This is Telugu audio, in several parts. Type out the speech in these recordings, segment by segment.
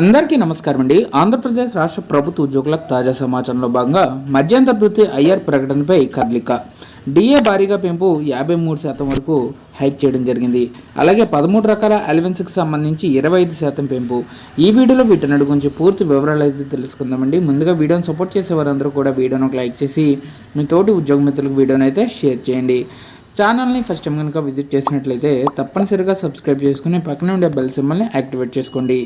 అందరికీ నమస్కారం అండి. ఆంధ్రప్రదేశ్ రాష్ట్ర ప్రభుత్వ ఉద్యోగుల తాజా సమాచారంలో భాగంగా మధ్యంతర వృత్తి ఐఆర్ ప్రకటనపై కదలిక. డిఏ భారీగా పెంపు యాభై మూడు శాతం వరకు హైక్ చేయడం జరిగింది. అలాగే పదమూడు రకాల అలవెన్స్కి సంబంధించి ఇరవై ఐదు శాతం పెంపు. ఈ వీడియోలో వీటన్నిటి గురించి పూర్తి వివరాలు అయితే తెలుసుకుందామండి. ముందుగా వీడియోని సపోర్ట్ చేసే వారందరూ కూడా వీడియోని ఒక లైక్ చేసి మీ తోటి ఉద్యోగ మిత్రులకు వీడియోని అయితే షేర్ చేయండి. ఛానల్ని ఫస్ట్ టైం కనుక విజిట్ చేసినట్లయితే తప్పనిసరిగా సబ్స్క్రైబ్ చేసుకుని పక్కనే ఉండే బెల్ సింబల్ని యాక్టివేట్ చేసుకోండి.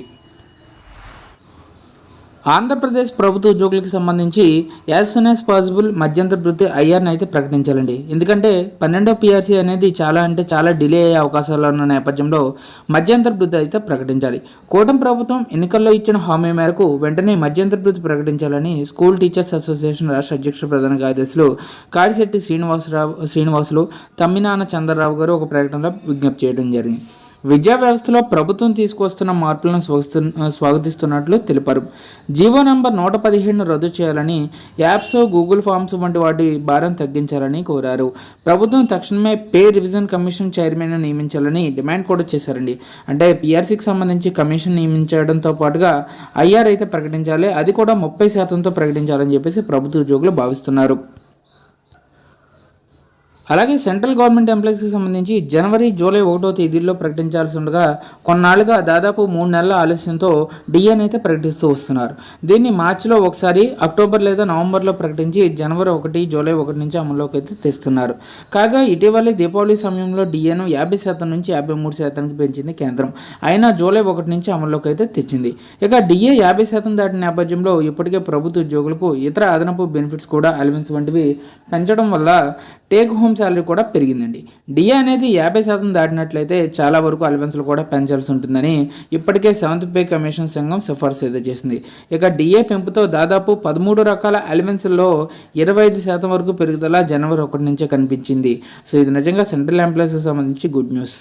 ఆంధ్రప్రదేశ్ ప్రభుత్వ ఉద్యోగులకు సంబంధించి యాజ్ సూన్ యాజ్ పాసిబుల్ మధ్యంతర వృత్తి ఐఆర్ని అయితే ప్రకటించాలండి. ఎందుకంటే పన్నెండో పిఆర్సీ అనేది చాలా అంటే చాలా డిలే అయ్యే అవకాశాలు ఉన్న నేపథ్యంలో మధ్యంతర వృత్తి అయితే ప్రకటించాలి. కూటమి ప్రభుత్వం ఎన్నికల్లో ఇచ్చిన హామీ మేరకు వెంటనే మధ్యంతర వృత్తి ప్రకటించాలని స్కూల్ టీచర్స్ అసోసియేషన్ రాష్ట్ర అధ్యక్ష ప్రధాన కార్యదర్శులు కాడిశెట్టి శ్రీనివాసరావు శ్రీనివాసులు తమ్మినాన చంద్రరావు గారు ఒక ప్రకటనలో విజ్ఞప్తి చేయడం జరిగింది. విద్యా వ్యవస్థలో ప్రభుత్వం తీసుకొస్తున్న మార్పులను స్వాగతిస్తున్నట్లు తెలిపారు. జీవో నంబర్ నూట పదిహేడును రద్దు చేయాలని యాప్స్ గూగుల్ ఫామ్స్ వంటి వాటి భారం తగ్గించాలని కోరారు. ప్రభుత్వం తక్షణమే పే రివిజన్ కమిషన్ చైర్మన్ నియమించాలని డిమాండ్ కూడా చేశారండి. అంటే పిఆర్సీకి సంబంధించి కమిషన్ నియమించడంతో పాటుగా ఐఆర్ అయితే ప్రకటించాలి. అది కూడా ముప్పై శాతంతో ప్రకటించాలని చెప్పేసి ప్రభుత్వ ఉద్యోగులు భావిస్తున్నారు. అలాగే సెంట్రల్ గవర్నమెంట్ ఎంప్లాయీస్కి సంబంధించి జనవరి జూలై ఒకటో తేదీల్లో ప్రకటించాల్సి ఉండగా కొన్నాళ్ళుగా దాదాపు మూడు నెలల ఆలస్యంతో డిఎన్ అయితే ప్రకటిస్తూ వస్తున్నారు. దీన్ని మార్చిలో ఒకసారి అక్టోబర్ లేదా నవంబర్లో ప్రకటించి జనవరి ఒకటి జూలై ఒకటి నుంచి అమల్లోకి అయితే తెస్తున్నారు. కాగా ఇటీవలే దీపావళి సమయంలో డిఎన్ యాభై శాతం నుంచి యాభై మూడు శాతానికి పెంచింది కేంద్రం. అయినా జూలై ఒకటి నుంచి అమల్లోకి అయితే తెచ్చింది. ఇక డిఏ యాభై శాతం దాటిన నేపథ్యంలో ఇప్పటికే ప్రభుత్వ ఉద్యోగులకు ఇతర అదనపు బెనిఫిట్స్ కూడా అలవెన్స్ వంటివి పెంచడం వల్ల టేక్ హోమ్ శాలరీ కూడా పెరిగిందండి. డిఏ అనేది యాభై శాతం దాటినట్లయితే చాలా వరకు అలవెన్స్లు కూడా పెంచాల్సి ఉంటుందని ఇప్పటికే సెవెంత్ పే కమిషన్ సంఘం సిఫార్సు అయితే చేసింది. ఇక డిఏ పెంపుతో దాదాపు పదమూడు రకాల అలవెన్స్లో ఇరవై ఐదు శాతం వరకు పెరుగుదల జనవరి ఒకటి నుంచే కనిపించింది. సో ఇది నిజంగా సెంట్రల్ ఎంప్లాయీస్కి సంబంధించి గుడ్ న్యూస్